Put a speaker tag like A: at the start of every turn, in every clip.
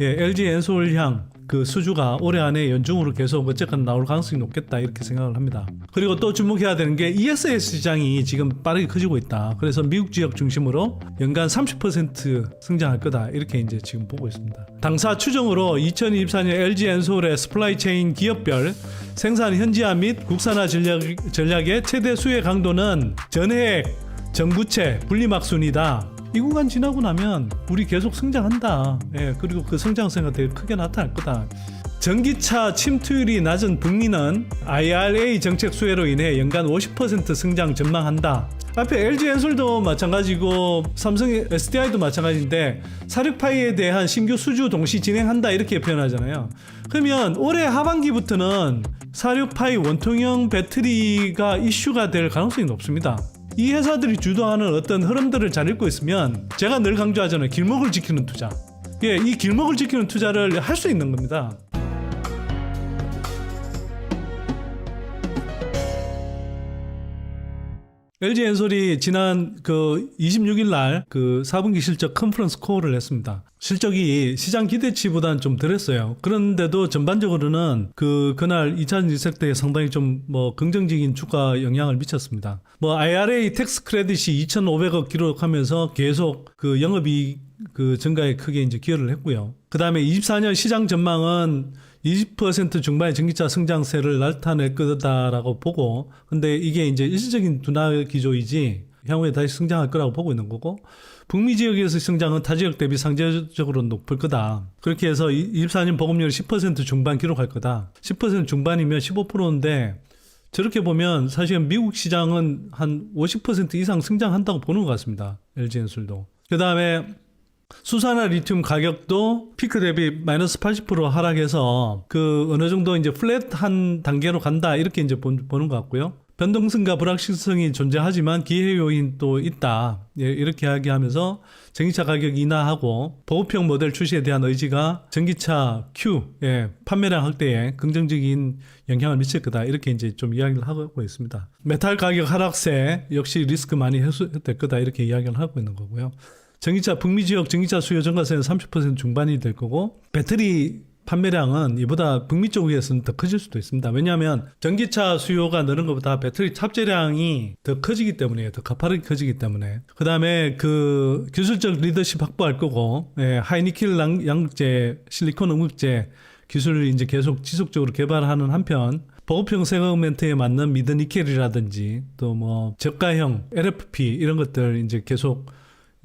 A: 예, LG 엔솔향 그 수주가 올해 안에 연중으로 계속 어쨌건 나올 가능성이 높겠다 이렇게 생각을 합니다. 그리고 또 주목해야 되는 게 ESS 시장이 지금 빠르게 커지고 있다. 그래서 미국 지역 중심으로 연간 30% 성장할 거다 이렇게 이제 지금 보고 있습니다. 당사 추정으로 2024년 LG 엔솔의 스플라이 체인 기업별 생산 현지화 및 국산화 전략, 전략의 최대 수혜 강도는 전해액, 전구체, 분리막 순이다. 이 구간 지나고 나면 우리 계속 성장한다. 예, 그리고 그 성장세가 되게 크게 나타날 거다. 전기차 침투율이 낮은 북미는 IRA 정책 수혜로 인해 연간 50% 성장 전망한다. 앞에 LG 엔솔도 마찬가지고 삼성 SDI도 마찬가지인데 사륙파이에 대한 신규 수주 동시 진행한다 이렇게 표현하잖아요. 그러면 올해 하반기부터는 사륙파이 원통형 배터리가 이슈가 될 가능성이 높습니다. 이 회사들이 주도하는 어떤 흐름들을 잘 읽고 있으면 제가 늘 강조하잖아요. 길목을 지키는 투자. 예, 이 길목을 지키는 투자를 할 수 있는 겁니다. LG 엔솔이 지난 그 26일 날 그 4분기 실적 컨퍼런스 콜을 했습니다. 실적이 시장 기대치보다는 좀 덜했어요. 그런데도 전반적으로는 그 그날 2차 이색 때 상당히 좀 뭐 긍정적인 주가 영향을 미쳤습니다. 뭐 IRA 텍스 크레딧이 2,500억 기록하면서 계속 그 영업이익 그 증가에 크게 이제 기여를 했고요. 그 다음에 24년 시장 전망은 20% 중반의 전기차 성장세를 나타낼 거다라고 보고, 근데 이게 이제 일시적인 둔화 기조이지, 향후에 다시 성장할 거라고 보고 있는 거고, 북미 지역에서 성장은 타 지역 대비 상대적으로 높을 거다. 그렇게 해서 24년 보급률 10% 중반 기록할 거다. 10% 중반이면 15%인데, 저렇게 보면 사실은 미국 시장은 한 50% 이상 성장한다고 보는 것 같습니다. LG 엔술도. 그 다음에 수산화 리튬 가격도 피크 대비 마이너스 80% 하락해서 그 어느 정도 이제 플랫한 단계로 간다 이렇게 이제 본- 보는 것 같고요. 변동성과 불확실성이 존재하지만 기회 요인도 있다. 예, 이렇게 이야기하면서 전기차 가격 인하하고 보급형 모델 출시에 대한 의지가 전기차 Q 예, 판매량 확대에 긍정적인 영향을 미칠 거다. 이렇게 이제 좀 이야기를 하고 있습니다. 메탈 가격 하락세 역시 리스크 많이 해소될 거다. 이렇게 이야기를 하고 있는 거고요. 전기차 북미 지역 전기차 수요 증가세는 30% 중반이 될 거고 배터리 판매량은 이보다 북미 쪽에서는 더 커질 수도 있습니다. 왜냐하면 전기차 수요가 느는 것보다 배터리 탑재량이 더 커지기 때문에 더 가파르게 커지기 때문에 그 다음에 그 기술적 리더십 확보할 거고 예, 하이니켈 양- 양극재, 실리콘 음극재 기술을 이제 계속 지속적으로 개발하는 한편 보급형 세그멘트에 맞는 미드 니켈이라든지 또 뭐 저가형 LFP 이런 것들 이제 계속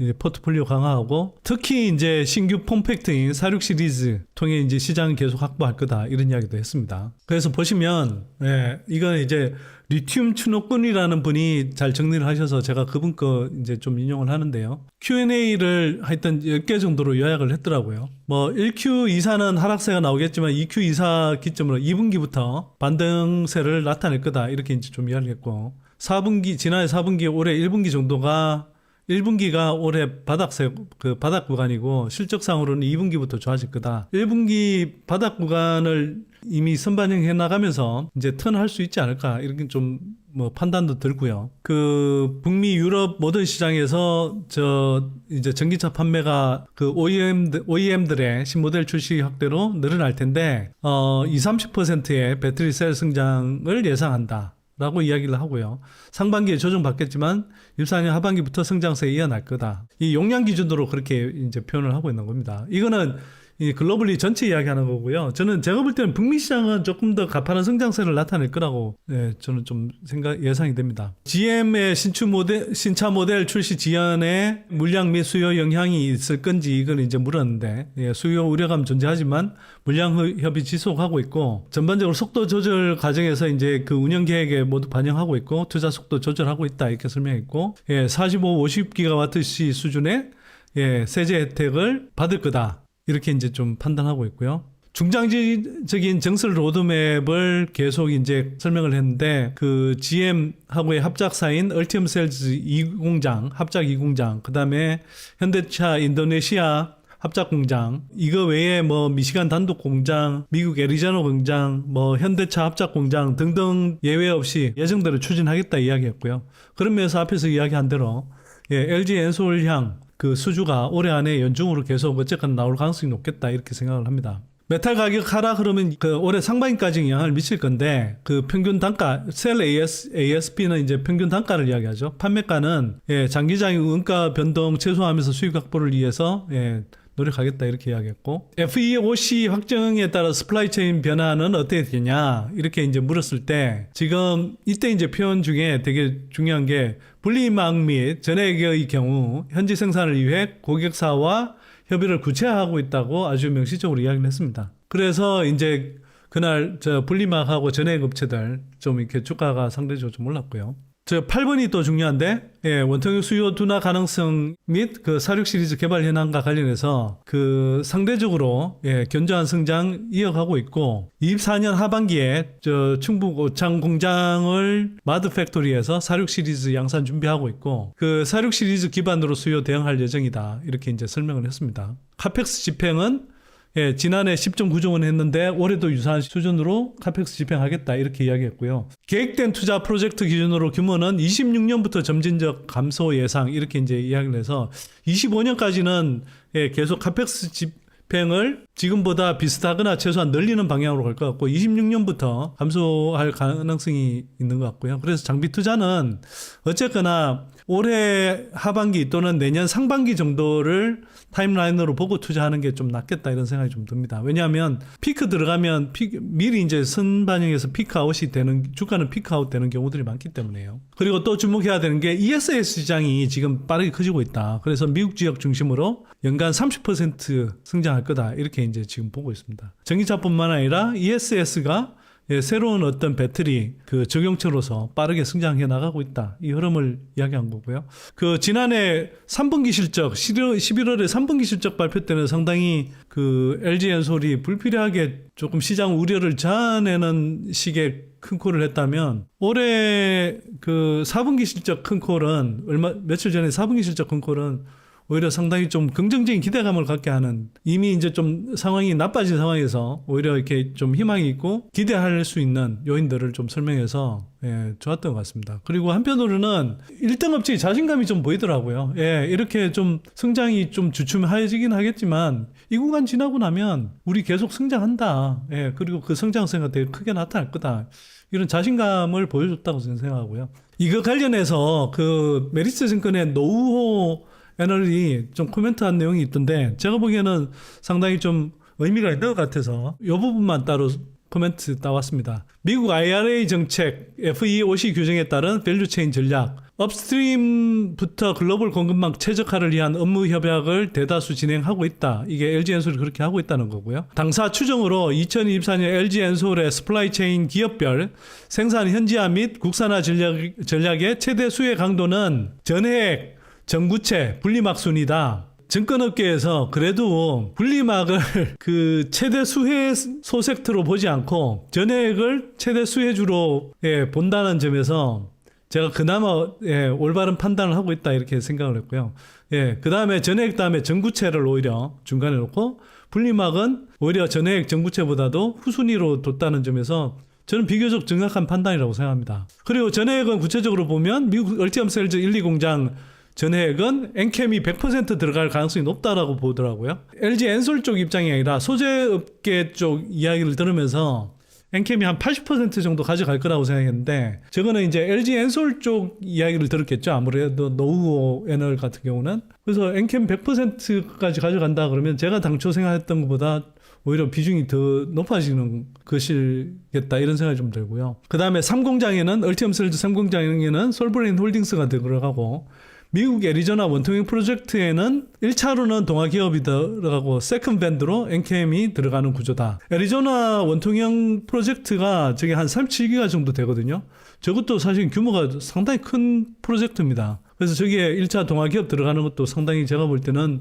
A: 이제 포트폴리오 강화하고 특히 이제 신규 폼팩트인 46 시리즈 통해 이제 시장 계속 확보할 거다 이런 이야기도 했습니다. 그래서 보시면 예, 이건 이제 리튬 추노꾼이라는 분이 잘 정리를 하셔서 제가 그분 거 이제 좀 인용을 하는데요. Q&A를 하여튼 10개 정도로 요약을 했더라고요. 뭐 1Q 이사는 하락세가 나오겠지만 2Q 이사 기점으로 2분기부터 반등세를 나타낼 거다 이렇게 이제 좀 이야기를 했고 4분기 지난해 4분기 올해 1분기 정도가 1분기가 올해 바닥세 그 바닥 구간이고 실적상으로는 2분기부터 좋아질 거다. 1분기 바닥 구간을 이미 선반영해 나가면서 이제 턴할 수 있지 않을까 이렇게 좀 뭐 판단도 들고요. 그 북미 유럽 모든 시장에서 저 이제 전기차 판매가 그 OEM OEM들의 신모델 출시 확대로 늘어날 텐데 어 2, 30%의 배터리 셀 성장을 예상한다. 라고 이야기를 하고요. 상반기에 조정받겠지만 14년 하반기부터 성장세에 이어날 거다. 이 용량 기준으로 그렇게 이제 표현을 하고 있는 겁니다. 이거는 이 글로벌리 전체 이야기하는 거고요. 저는 제가 볼 때는 북미 시장은 조금 더 가파른 성장세를 나타낼 거라고 예, 저는 좀 생각 예상이 됩니다. GM의 신추 모델 신차 모델 출시 지연에 물량 및 수요 영향이 있을 건지 이걸 이제 물었는데 예, 수요 우려감 존재하지만 물량 협의 지속하고 있고 전반적으로 속도 조절 과정에서 이제 그 운영 계획에 모두 반영하고 있고 투자 속도 조절하고 있다 이렇게 설명했고 예, 45, 50 기가와트시 수준의 예, 세제 혜택을 받을 거다. 이렇게 이제 좀 판단하고 있고요. 중장기적인 정설 로드맵을 계속 이제 설명을 했는데 그 GM하고의 합작사인 얼티엄 셀즈 2공장, 합작 2공장, 그다음에 현대차 인도네시아 합작 공장 이거 외에 뭐 미시간 단독 공장, 미국 애리조나 공장, 뭐 현대차 합작 공장 등등 예외 없이 예정대로 추진하겠다 이야기했고요. 그런 면에서 앞에서 이야기한 대로 예, LG 엔솔향 그 수주가 올해 안에 연중으로 계속 어쨌건 나올 가능성이 높겠다 이렇게 생각을 합니다. 메탈 가격 하락 그러면 그 올해 상반기까지 영향을 미칠 건데 그 평균 단가 셀 AS, ASP는 이제 평균 단가를 이야기하죠. 판매가는 예, 장기적인 원가 변동 최소화하면서 수익 확보를 위해서 예, 노력하겠다 이렇게 이야기했고 FEOC 확정에 따라 스플라이 체인 변화는 어떻게 되냐 이렇게 이제 물었을 때 지금 이때 이제 표현 중에 되게 중요한 게 분리막 및 전액의 경우 현지 생산을 위해 고객사와 협의를 구체화하고 있다고 아주 명시적으로 이야기를 했습니다. 그래서 이제 그날 저 분리막하고 전액 업체들 좀 이렇게 주가가 상대적으로 좀 올랐고요. 저 8번이 또 중요한데, 예, 원통형 수요 둔화 가능성 및 그 사륙 시리즈 개발 현황과 관련해서 그 상대적으로 예, 견조한 성장 이어가고 있고, 24년 하반기에 저 충북 오창 공장을 마드 팩토리에서 사륙 시리즈 양산 준비하고 있고, 그 사륙 시리즈 기반으로 수요 대응할 예정이다. 이렇게 이제 설명을 했습니다. 카펙스 집행은 예, 지난해 10.9조 원 했는데 올해도 유사한 수준으로 카펙스 집행하겠다 이렇게 이야기했고요. 계획된 투자 프로젝트 기준으로 규모는 26년부터 점진적 감소 예상 이렇게 이제 이야기를 해서 25년까지는 예, 계속 카펙스 집 행을 지금보다 비슷하거나 최소한 늘리는 방향으로 갈 것 같고 26년부터 감소할 가능성이 있는 것 같고요. 그래서 장비 투자는 어쨌거나 올해 하반기 또는 내년 상반기 정도를 타임라인으로 보고 투자하는 게 좀 낫겠다 이런 생각이 좀 듭니다. 왜냐하면 피크 들어가면 피, 미리 이제 선반영해서 피크아웃이 되는 주가는 피크아웃 되는 경우들이 많기 때문에요. 그리고 또 주목해야 되는 게 ESS 시장이 지금 빠르게 커지고 있다. 그래서 미국 지역 중심으로 연간 30% 성장할 거다 이렇게 이제 지금 보고 있습니다. 전기차뿐만 아니라 ESS가 예, 새로운 어떤 배터리 그 적용체로서 빠르게 성장해 나가고 있다. 이 흐름을 이야기한 거고요. 그 지난해 3분기 실적 11월, 11월에 3분기 실적 발표 때는 상당히 그 LG 엔솔이 불필요하게 조금 시장 우려를 자아내는 식의 큰 콜을 했다면 올해 그 4분기 실적 큰 콜은 얼마 며칠 전에 4분기 실적 큰 콜은 오히려 상당히 좀 긍정적인 기대감을 갖게 하는 이미 이제 좀 상황이 나빠진 상황에서 오히려 이렇게 좀 희망이 있고 기대할 수 있는 요인들을 좀 설명해서 예, 좋았던 것 같습니다. 그리고 한편으로는 1등 업체의 자신감이 좀 보이더라고요. 예, 이렇게 좀 성장이 좀 주춤해지긴 하겠지만 이 구간 지나고 나면 우리 계속 성장한다. 예, 그리고 그 성장세가 되게 크게 나타날 거다. 이런 자신감을 보여줬다고 저는 생각하고요. 이거 관련해서 그 메리츠 증권의 노우호 애널이 좀 코멘트한 내용이 있던데 제가 보기에는 상당히 좀 의미가 있는 것 같아서 이 부분만 따로 코멘트 따왔습니다. 미국 IRA 정책 FEOC 규정에 따른 밸류체인 전략 업스트림부터 글로벌 공급망 최적화를 위한 업무 협약을 대다수 진행하고 있다. 이게 LG 엔솔이 그렇게 하고 있다는 거고요. 당사 추정으로 2024년 LG 엔솔의 스플라이 체인 기업별 생산 현지화 및 국산화 전략, 전략의 최대 수혜 강도는 전액 전구체 분리막 순이다. 증권업계에서 그래도 분리막을 그 최대 수혜 소섹트로 보지 않고 전액을 최대 수혜주로 예, 본다는 점에서 제가 그나마 예, 올바른 판단을 하고 있다 이렇게 생각을 했고요. 예, 그 다음에 전액 다음에 전구체를 오히려 중간에 놓고 분리막은 오히려 전액 전구체보다도 후순위로 뒀다는 점에서 저는 비교적 정확한 판단이라고 생각합니다. 그리고 전액은 구체적으로 보면 미국 얼티엄 셀즈 1, 2 공장 전액은 엔캠이 100% 들어갈 가능성이 높다라고 보더라고요. LG 엔솔 쪽 입장이 아니라 소재업계 쪽 이야기를 들으면서 엔캠이 한 80% 정도 가져갈 거라고 생각했는데 저거는 이제 LG 엔솔 쪽 이야기를 들었겠죠. 아무래도 노후오 에널 같은 경우는 그래서 엔캠 100%까지 가져간다 그러면 제가 당초 생각했던 것보다 오히려 비중이 더 높아지는 것이겠다 이런 생각이 좀 들고요. 그 다음에 3공장에는 얼티엄 셀즈 3공장에는 솔브레인 홀딩스가 들어가고 미국 애리조나 원통형 프로젝트에는 1차로는 동아기업이 들어가고 세컨 밴드로 NKM이 들어가는 구조다. 애리조나 원통형 프로젝트가 저게 한 37기가 정도 되거든요. 저것도 사실 규모가 상당히 큰 프로젝트입니다. 그래서 저기에 1차 동아기업 들어가는 것도 상당히 제가 볼 때는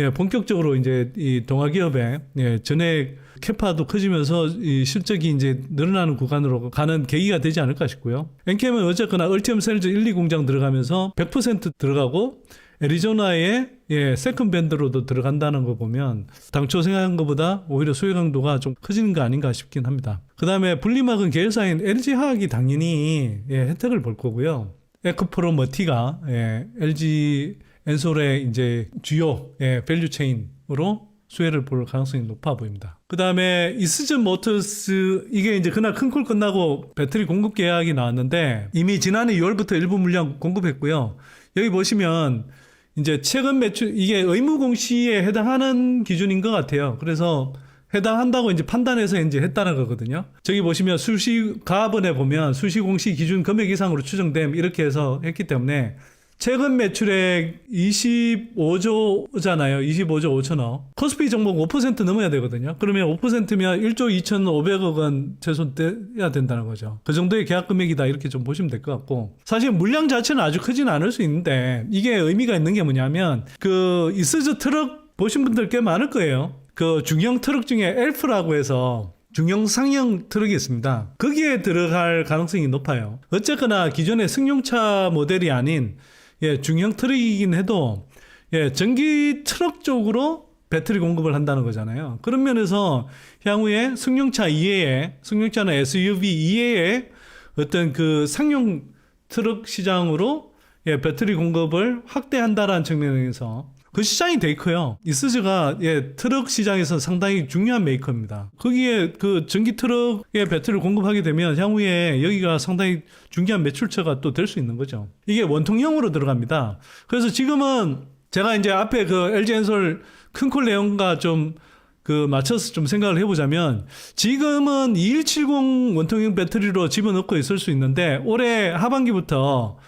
A: 예, 본격적으로 이제 이 동아기업의 예, 전액 캐파도 커지면서 이 실적이 이제 늘어나는 구간으로 가는 계기가 되지 않을까 싶고요. 엔캠은 어쨌거나 얼티엄 셀즈 1, 2 공장 들어가면서 100% 들어가고 애리조나의 예, 세컨 밴드로도 들어간다는 거 보면 당초 생각한 것보다 오히려 수요 강도가 좀 커지는 거 아닌가 싶긴 합니다. 그 다음에 분리막은 계열사인 LG 화학이 당연히 예, 혜택을 볼 거고요. 에크프로 머티가 예, LG 엔솔의 이제 주요 예, 밸류 체인으로 수혜를 볼 가능성이 높아 보입니다. 그 다음에 이스즈 모터스 이게 이제 그날 큰 콜 끝나고 배터리 공급 계약이 나왔는데 이미 지난해 6월부터 일부 물량 공급했고요. 여기 보시면 이제 최근 매출 이게 의무 공시에 해당하는 기준인 것 같아요. 그래서 해당한다고 이제 판단해서 이제 했다는 거거든요. 저기 보시면 수시 가번에 보면 수시 공시 기준 금액 이상으로 추정됨 이렇게 해서 했기 때문에 최근 매출액 25조잖아요. 25조 5천억. 코스피 종목 5% 넘어야 되거든요. 그러면 5%면 1조 2,500억 원 최소 돼야 된다는 거죠. 그 정도의 계약 금액이다 이렇게 좀 보시면 될 것 같고 사실 물량 자체는 아주 크지는 않을 수 있는데 이게 의미가 있는 게 뭐냐면 그 이스즈 트럭 보신 분들 꽤 많을 거예요. 그 중형 트럭 중에 엘프라고 해서 중형 상형 트럭이 있습니다. 거기에 들어갈 가능성이 높아요. 어쨌거나 기존의 승용차 모델이 아닌 예, 중형 트럭이긴 해도 예, 전기 트럭 쪽으로 배터리 공급을 한다는 거잖아요. 그런 면에서 향후에 승용차 이외에 승용차나 SUV 이외에 어떤 그 상용 트럭 시장으로 예, 배터리 공급을 확대한다라는 측면에서 그 시장이 되게 커요. 이스즈가 예, 트럭 시장에서 상당히 중요한 메이커입니다. 거기에 그 전기 트럭에 배터리를 공급하게 되면 향후에 여기가 상당히 중요한 매출처가 또 될 수 있는 거죠. 이게 원통형으로 들어갑니다. 그래서 지금은 제가 이제 앞에 그 LG 엔솔 큰콜 내용과 좀 그 맞춰서 좀 생각을 해보자면 지금은 2170 원통형 배터리로 집어넣고 있을 수 있는데 올해 하반기부터 예,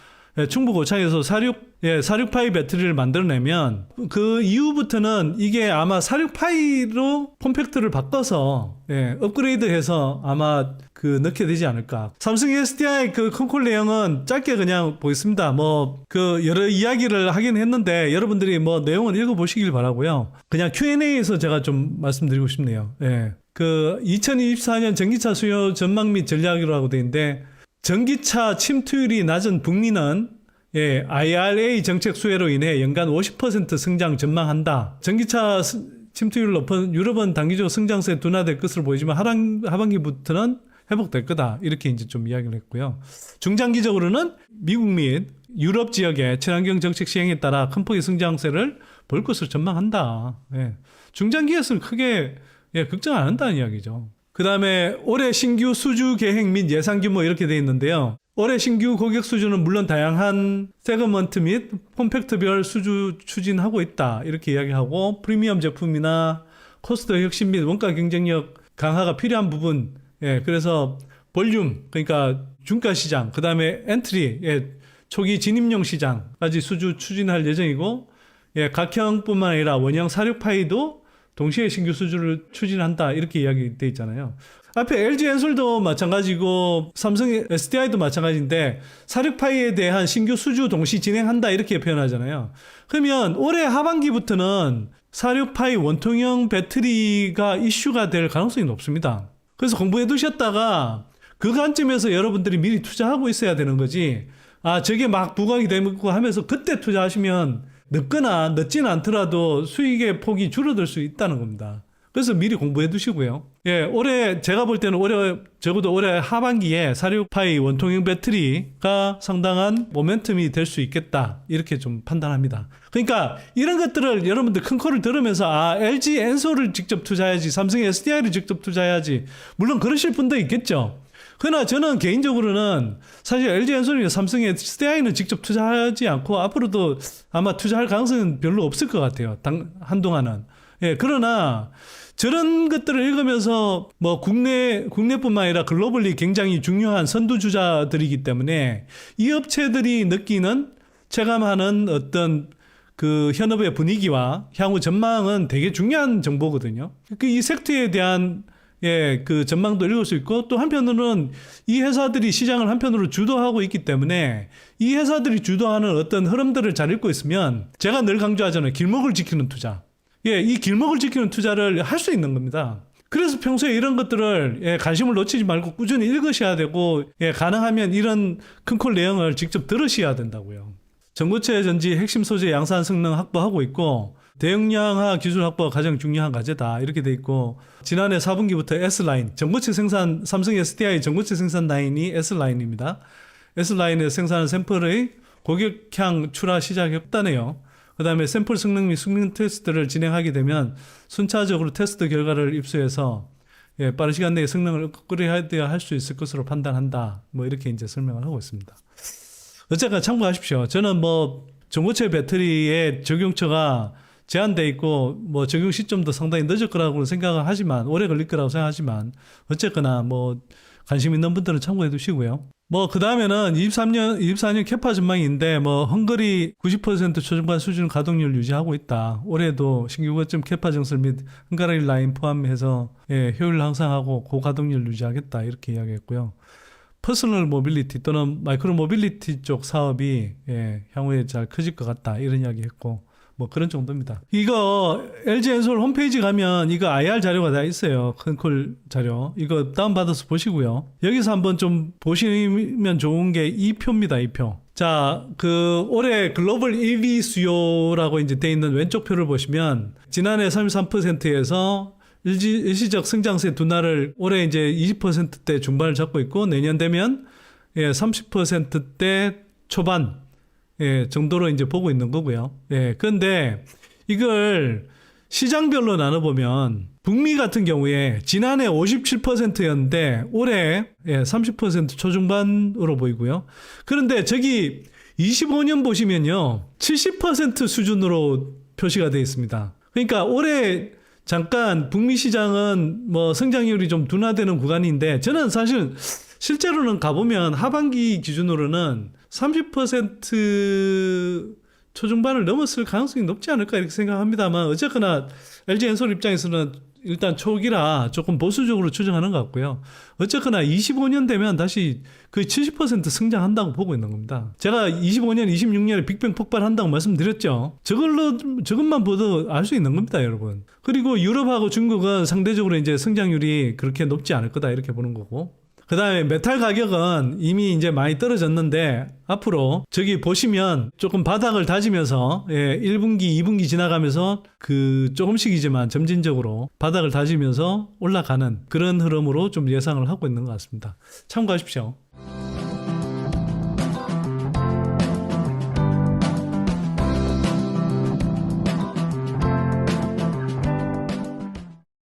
A: 충북 고창에서 46, 예, 46파이 배터리를 만들어내면 그 이후부터는 이게 아마 46파이로 폼팩트를 바꿔서 예, 업그레이드해서 아마 그 넣게 되지 않을까. 삼성 SDI 그 컨콜 내용은 짧게 그냥 보겠습니다. 뭐 그 여러 이야기를 하긴 했는데 여러분들이 뭐 내용을 읽어보시길 바라고요. 그냥 Q&A에서 제가 좀 말씀드리고 싶네요. 예. 그 2024년 전기차 수요 전망 및 전략이라고 되어 있는데 전기차 침투율이 낮은 북미는 예, IRA 정책 수혜로 인해 연간 50% 성장 전망한다. 전기차 스- 침투율 높은 유럽은 단기적으로 성장세 둔화될 것으로 보이지만 하반, 하반기부터는 회복될 거다. 이렇게 이제 좀 이야기를 했고요. 중장기적으로는 미국 및 유럽 지역의 친환경 정책 시행에 따라 큰 폭의 성장세를 볼 것으로 전망한다. 예. 중장기에서는 크게 예, 걱정 안 한다는 이야기죠. 그 다음에 올해 신규 수주 계획 및 예상 규모 이렇게 돼 있는데요. 올해 신규 고객 수주는 물론 다양한 세그먼트 및 폼팩트별 수주 추진하고 있다. 이렇게 이야기하고 프리미엄 제품이나 코스트 혁신 및 원가 경쟁력 강화가 필요한 부분. 예, 그래서 볼륨, 그러니까 중가 시장, 그 다음에 엔트리, 예, 초기 진입용 시장까지 수주 추진할 예정이고, 예, 각형뿐만 아니라 원형 사륙파이도 동시에 신규 수주를 추진한다 이렇게 이야기돼 있잖아요. 앞에 LG 엔솔도 마찬가지고 삼성 SDI도 마찬가지인데 사륙파이에 대한 신규 수주 동시 진행한다 이렇게 표현하잖아요. 그러면 올해 하반기부터는 사륙파이 원통형 배터리가 이슈가 될 가능성이 높습니다. 그래서 공부해 두셨다가 그 관점에서 여러분들이 미리 투자하고 있어야 되는 거지. 아, 저게 막 부각이 되고 하면서 그때 투자하시면 늦거나 늦지는 않더라도 수익의 폭이 줄어들 수 있다는 겁니다. 그래서 미리 공부해 두시고요. 예, 올해 제가 볼 때는 올해 적어도 올해 하반기에 46파이 원통형 배터리가 상당한 모멘텀이 될 수 있겠다. 이렇게 좀 판단합니다. 그러니까 이런 것들을 여러분들 큰 코를 들으면서 아, LG 엔솔을 직접 투자해야지, 삼성 SDI를 직접 투자해야지. 물론 그러실 분도 있겠죠. 그러나 저는 개인적으로는 사실 LG 엔솔이나 삼성 SDI는 직접 투자하지 않고 앞으로도 아마 투자할 가능성은 별로 없을 것 같아요. 당, 한동안은. 예, 그러나 저런 것들을 읽으면서 뭐 국내 국내뿐만 아니라 글로벌리 굉장히 중요한 선두주자들이기 때문에 이 업체들이 느끼는 체감하는 어떤 그 현업의 분위기와 향후 전망은 되게 중요한 정보거든요. 그 이 섹터에 대한 예, 그 전망도 읽을 수 있고 또 한편으로는 이 회사들이 시장을 한편으로 주도하고 있기 때문에 이 회사들이 주도하는 어떤 흐름들을 잘 읽고 있으면 제가 늘 강조하잖아요. 길목을 지키는 투자. 예, 이 길목을 지키는 투자를 할 수 있는 겁니다. 그래서 평소에 이런 것들을 예, 관심을 놓치지 말고 꾸준히 읽으셔야 되고 예, 가능하면 이런 큰콜 내용을 직접 들으셔야 된다고요. 전고체 전지 핵심 소재 양산 성능 확보하고 있고 대용량화 기술 확보가 가장 중요한 과제다 이렇게 돼 있고 지난해 4분기부터 S라인 전고체 생산 삼성 SDI 전고체 생산 라인이 S라인입니다. S라인에서 생산한 샘플의 고객향 출하 시작했다네요. 그 다음에 샘플 성능 및 숙능 테스트를 진행하게 되면 순차적으로 테스트 결과를 입수해서 예, 빠른 시간 내에 성능을 업그레이드해야 할 수 있을 것으로 판단한다. 뭐 이렇게 이제 설명을 하고 있습니다. 어쨌거나 참고하십시오. 저는 뭐 전고체 배터리의 적용처가 제한돼 있고 뭐 적용 시점도 상당히 늦을 거라고 생각을 하지만 오래 걸릴 거라고 생각하지만 어쨌거나 뭐 관심 있는 분들은 참고해 두시고요. 뭐 그다음에는 23년 24년 캐파 전망인데 뭐 헝가리 90% 초중반 수준 가동률 유지하고 있다. 올해도 신규 거점 캐파 정설 및 헝가리 라인 포함해서 예, 효율 향상하고 고가동률 유지하겠다 이렇게 이야기했고요. 퍼스널 모빌리티 또는 마이크로 모빌리티 쪽 사업이 예, 향후에 잘 커질 것 같다 이런 이야기했고 뭐 그런 정도입니다. 이거 LG 엔솔 홈페이지 가면 이거 IR 자료가 다 있어요. 큰콜 자료. 이거 다운받아서 보시고요. 여기서 한번 좀 보시면 좋은 게 이 표입니다. 이 표. 자, 그 올해 글로벌 EV 수요라고 이제 돼 있는 왼쪽 표를 보시면 지난해 33%에서 일시, 일시적 성장세 둔화를 올해 이제 20%대 중반을 잡고 있고 내년 되면 예, 30%대 초반 예, 정도로 이제 보고 있는 거고요. 예, 그런데 이걸 시장별로 나눠보면 북미 같은 경우에 지난해 57%였는데 올해 예, 30% 초중반으로 보이고요. 그런데 저기 25년 보시면요. 70% 수준으로 표시가 되어 있습니다. 그러니까 올해 잠깐 북미 시장은 뭐 성장률이 좀 둔화되는 구간인데 저는 사실 실제로는 가보면 하반기 기준으로는 30% 초중반을 넘었을 가능성이 높지 않을까 이렇게 생각합니다만 어쨌거나 LG 엔솔 입장에서는 일단 초기라 조금 보수적으로 추정하는 것 같고요. 어쨌거나 25년 되면 다시 거의 70% 성장한다고 보고 있는 겁니다. 제가 25년, 26년에 빅뱅 폭발한다고 말씀드렸죠. 저걸로 저것만 보도 알 수 있는 겁니다, 여러분. 그리고 유럽하고 중국은 상대적으로 이제 성장률이 그렇게 높지 않을 거다 이렇게 보는 거고. 그 다음에 메탈 가격은 이미 이제 많이 떨어졌는데 앞으로 저기 보시면 조금 바닥을 다지면서 예, 1분기, 2분기 지나가면서 그 조금씩이지만 점진적으로 바닥을 다지면서 올라가는 그런 흐름으로 좀 예상을 하고 있는 것 같습니다. 참고하십시오.